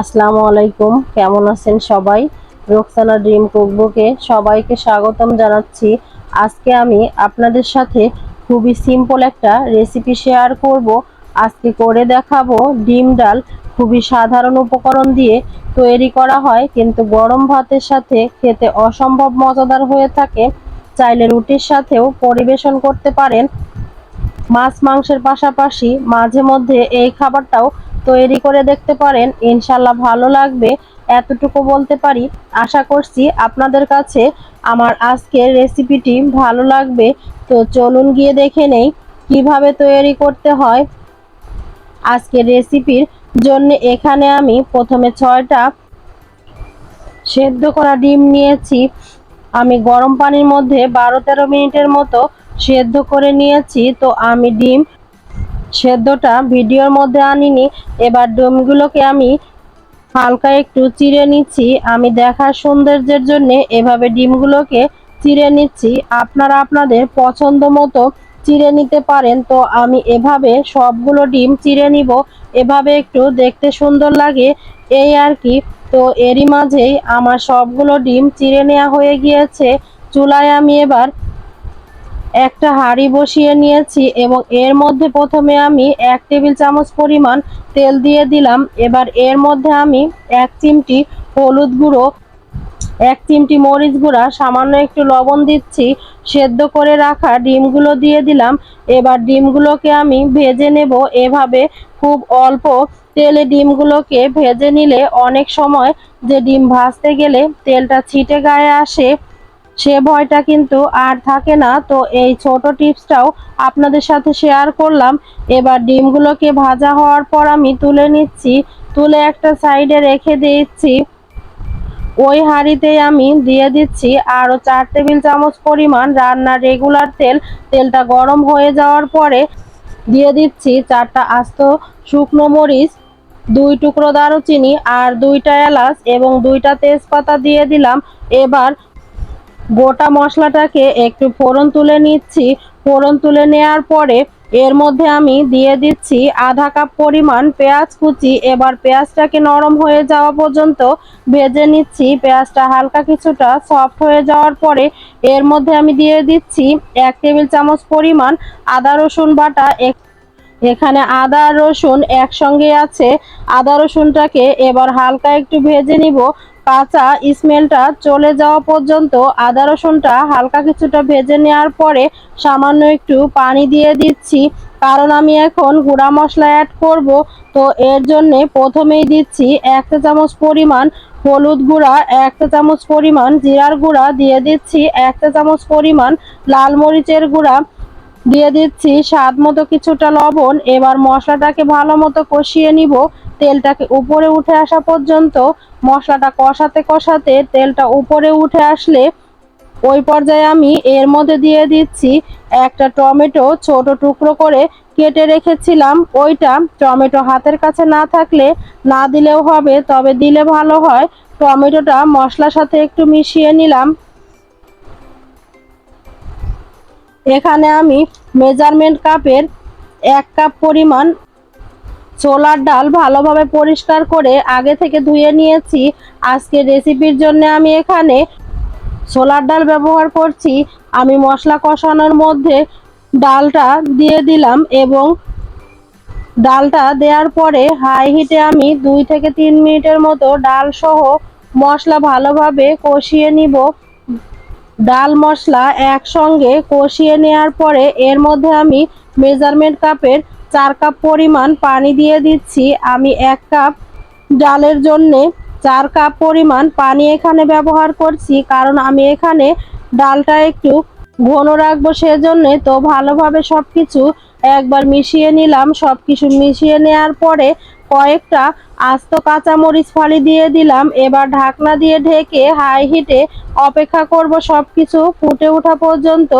আসসালামু আলাইকুম। কেমন আছেন সবাই? রোকসানা ড্রিম কুকবুকে সবাইকে স্বাগতম জানাচ্ছি। আজকে আমি আপনাদের সাথে খুবই সিম্পল একটা রেসিপি শেয়ার করব। আজকে করে দেখাবো ডিম ডাল। খুবই সাধারণ উপকরণ দিয়ে তৈরি করা হয়, কিন্তু গরম ভাতের সাথে খেতে অসম্ভব মজাদার হয়ে থাকে। চাইলে রুটির সাথেও পরিবেশন করতে পারেন। মাছ মাংসের পাশাপাশি মাঝে মধ্যে এই খাবারটাও তৈরি করে দেখতে পারেন। ইনশাল্লাহ ভালো লাগবে। এতটুকু বলতে পারি, আশা করছি আপনাদের কাছে আমার আজকের রেসিপিটি ভালো লাগবে। তো চলুন গিয়ে দেখে নেই কীভাবে তৈরি করতে হয় আজকের রেসিপির জন্য। এখানে আমি প্রথমে ছয়টা সেদ্ধ করা ডিম নিয়েছি। আমি গরম পানির মধ্যে বারো তেরো মিনিটের মতো সেদ্ধ করে নিয়েছি। তো আমি ডিম সেদ্ধটা ভিডিওর মধ্যে আনিনি। এবার ডিমগুলোকে আমি হালকা একটু চিড়ে নিচ্ছি। আমি দেখার সৌন্দর্যের জন্য এভাবে ডিমগুলোকে চিড়ে নিচ্ছি। আপনারা আপনাদের পছন্দ মতো চিড়ে নিতে পারেন। তো আমি এভাবে সবগুলো ডিম চিড়ে নিব। এভাবে একটু দেখতে সুন্দর লাগে। এই আর কি। তো এরই মাঝেই আমার সবগুলো ডিম চিড়ে নেওয়া হয়ে গিয়েছে। চুলায় আমি এবার একটা হাঁড়ি বসিয়ে নিয়েছি এবং এর মধ্যে প্রথমে আমি এক টেবিল চামচ পরিমাণ তেল দিয়ে দিলাম। এবার এর মধ্যে আমি এক চিমটি হলুদ গুঁড়ো, এক চিমটি মরিচ গুঁড়া, সামান্য একটু লবণ দিচ্ছি, সেদ্ধ করে রাখা ডিমগুলো দিয়ে দিলাম। এবার ডিমগুলোকে আমি ভেজে নেব। এভাবে খুব অল্প তেলে ডিমগুলোকে ভেজে নিলে অনেক সময় যে ডিম ভাজতে গেলে তেলটা ছিটে গায়ে আসে। সে ভয়টা কিন্তু আর থাকে না। তো এই ছোট টিপসটাও আপনাদের সাথে শেয়ার করলাম। এবার ডিমগুলোকে ভাজা হওয়ার পর আমি তুলে নিচ্ছি। তুলে একটা সাইডে রেখে দিচ্ছি। ওই হাঁড়িতেই আমি দিয়ে দিচ্ছি। আরও চার টেবিল চামচ পরিমাণ রান্নার রেগুলার তেল। তেলটা গরম হয়ে যাওয়ার পরে দিয়ে দিচ্ছি চারটা আস্ত শুকনো মরিচ, দুই টুকরো দারুচিনি আর দুইটা এলাচ এবং দুইটা তেজপাতা দিয়ে দিলাম। এবার গোটা মশলাটাকে একটু ফোড়ন তুলে নিচ্ছি। ফোড়ন তুলে নেওয়ার পরে এর মধ্যে আমি দিয়ে দিচ্ছি আধা কাপ পরিমাণ পেঁয়াজ কুচি। এবার পেঁয়াজটাকে নরম হয়ে যাওয়া পর্যন্ত ভেজে নিচ্ছি। পেঁয়াজটা হালকা কিছুটা সফট হয়ে যাওয়ার পরে এর মধ্যে আমি দিয়ে দিচ্ছি এক টেবিল চামচ পরিমাণ আদা রসুন বাটা এখানে আদা, রসুন একসঙ্গে আছে। আদা, রসুনটাকে এবার হালকা একটু ভেজে নিব। কাঁচা স্মেলটা চলে যাওয়া পর্যন্ত আদা, রসুনটা হালকা কিছুটা ভেজে নেওয়ার পরে সামান্য একটু পানি দিয়ে দিচ্ছি। কারণ আমি এখন গুঁড়া মশলা অ্যাড করব, তো এর জন্যে প্রথমেই দিচ্ছি এক চামচ পরিমাণ হলুদ গুঁড়া, এক চা চামচ পরিমাণ জিরার গুঁড়া, দিয়ে দিচ্ছি এক চা চামচ পরিমাণ লাল মরিচের গুঁড়া। দিয়ে দিচ্ছি স্বাদ মতো কিছুটা লবণ। এবার মশলাটাকে ভালো মতো কষিয়ে নিব। তেলটাকে উপরে উঠে আসা পর্যন্ত মশলাটা কষাতে কষাতে তেলটা উপরে উঠে আসলে ওই পর্যায়ে আমি এর মধ্যে দিয়ে দিচ্ছি একটা টমেটো ছোট টুকরো করে কেটে রেখেছিলাম। ওইটা টমেটো হাতের কাছে না থাকলে না দিলেও হবে, তবে দিলে ভালো হয়। টমেটোটা মশলার সাথে একটু মিশিয়ে নিলাম। এখানে আমি মেজারমেন্ট কাপের এক কাপ পরিমাণ ছোলার ডাল ভালোভাবে পরিষ্কার করে আগে থেকে ধুয়ে নিয়েছি। আজকে রেসিপির জন্য আমি এখানে ছোলার ডাল ব্যবহার করছি। আমি মশলা কষানোর মধ্যে ডালটা দিয়ে দিলাম এবং ডালটা দেওয়ার পরে হাই হিটে আমি দুই থেকে তিন মিনিটের মতো ডাল সহ মশলা ভালোভাবে কষিয়ে নিব। ডাল মশলা একসঙ্গে কষিয়ে নেওয়ার পরে এর মধ্যে আমি মেজারমেন্ট কাপের চার কাপ পরিমাণ পানি দিয়ে দিচ্ছি। আমি এক কাপ ডালের জন্যে চার কাপ পরিমাণ পানি এখানে ব্যবহার করছি, কারণ আমি এখানে ডালটা একটু ঘন রাখব সেজন্যে। তো ভালোভাবে সব কিছু একবার মিশিয়ে নিলাম সব কিছু মিশিয়ে নেওয়ার পরে কয়েকটা আস্ত কাঁচামরিচ ফালি দিয়ে দিলাম। এবার ঢাকনা দিয়ে ঢেকে হাই হিটে অপেক্ষা করব সব কিছু ফুটে ওঠা পর্যন্ত।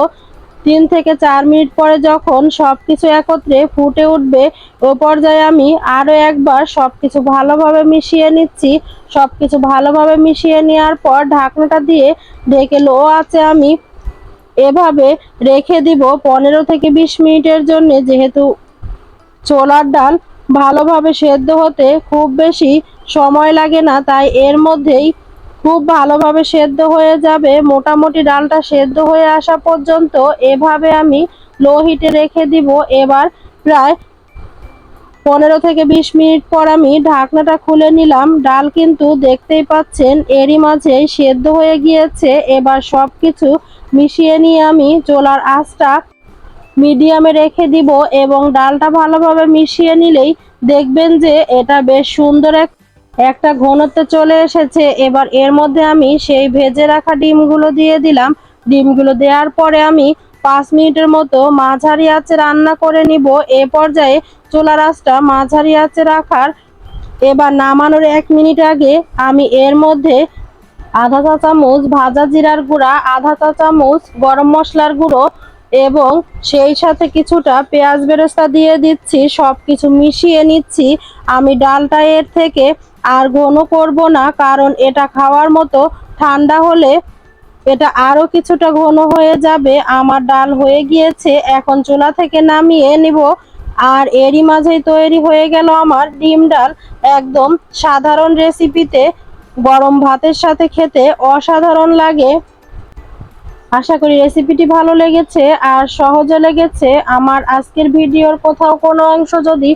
তিন থেকে চার মিনিট পরে যখন সব কিছু একত্রে ফুটে উঠবে, ও পর্যায়ে আমি আরও একবার সব কিছু ভালোভাবে মিশিয়ে নিচ্ছি। সব কিছু ভালোভাবে মিশিয়ে নেওয়ার পর ঢাকনাটা দিয়ে ঢেকে, লো আছে আমি এভাবে রেখে দিব পনেরো থেকে বিশ মিনিটের জন্য, যেহেতু ছোলার ডাল ভালোভাবে সেদ্ধ হতে খুব বেশি সময় লাগে না, তাই এর মধ্যেই খুব ভালোভাবে সেদ্ধ হয়ে যাবে। মোটামুটি ডালটা সেদ্ধ হয়ে আসা পর্যন্ত এভাবে আমি লো হিটে রেখে দিব। এবার প্রায় পনেরো থেকে বিশ মিনিট পর আমি ঢাকনাটা খুলে নিলাম। ডাল কিন্তু দেখতেই পাচ্ছেন, এরই মাঝে সেদ্ধ হয়ে গিয়েছে। এবার সব কিছু মিশিয়ে নিয়ে আমি চোলার আঁচটা মিডিয়ামে রেখে দিব এবং ডালটা ভালোভাবে মিশিয়ে নিলেই দেখবেন যে এটা বেশ সুন্দর এক, একটা ঘনত্বে চলে এসেছে। এবার এর মধ্যে আমি সেই ভেজে রাখা ডিমগুলো দিয়ে দিলাম। ডিমগুলো দেওয়ার পরে আমি পাঁচ মিনিটের মতো মাঝারি আঁচে রান্না করে নিব। এ পর্যায়ে চুলার আঁচটা মাঝারি আঁচে রাখার এবার নামানোর এক মিনিট আগে আমি এর মধ্যে আধা চা চামচ ভাজা জিরার গুঁড়া, আধা চা চামচ গরম মশলার গুঁড়ো এবং সেই সাথে কিছুটা পেঁয়াজ বেরেস্তা দিয়ে দিচ্ছি সব কিছু মিশিয়ে নিচ্ছি। আমি ডালটা এর থেকে আর ঘন করব না, কারণ এটা খাওয়ার মতো ঠান্ডা হলে এটা আরও কিছুটা ঘন হয়ে যাবে, আমার ডাল হয়ে গিয়েছে, এখন চুলা থেকে নামিয়ে নিব। আর এরই মাঝেই তৈরি হয়ে গেল আমার ডিম ডাল। একদম সাধারণ রেসিপিতে গরম ভাতের সাথে খেতে অসাধারণ লাগে। আশা করি রেসিপিটি ভালো লেগেছে, আর সহজে লেগেছে। আমার আজকের ভিডিওর কোথাও কোনো অংশ যদি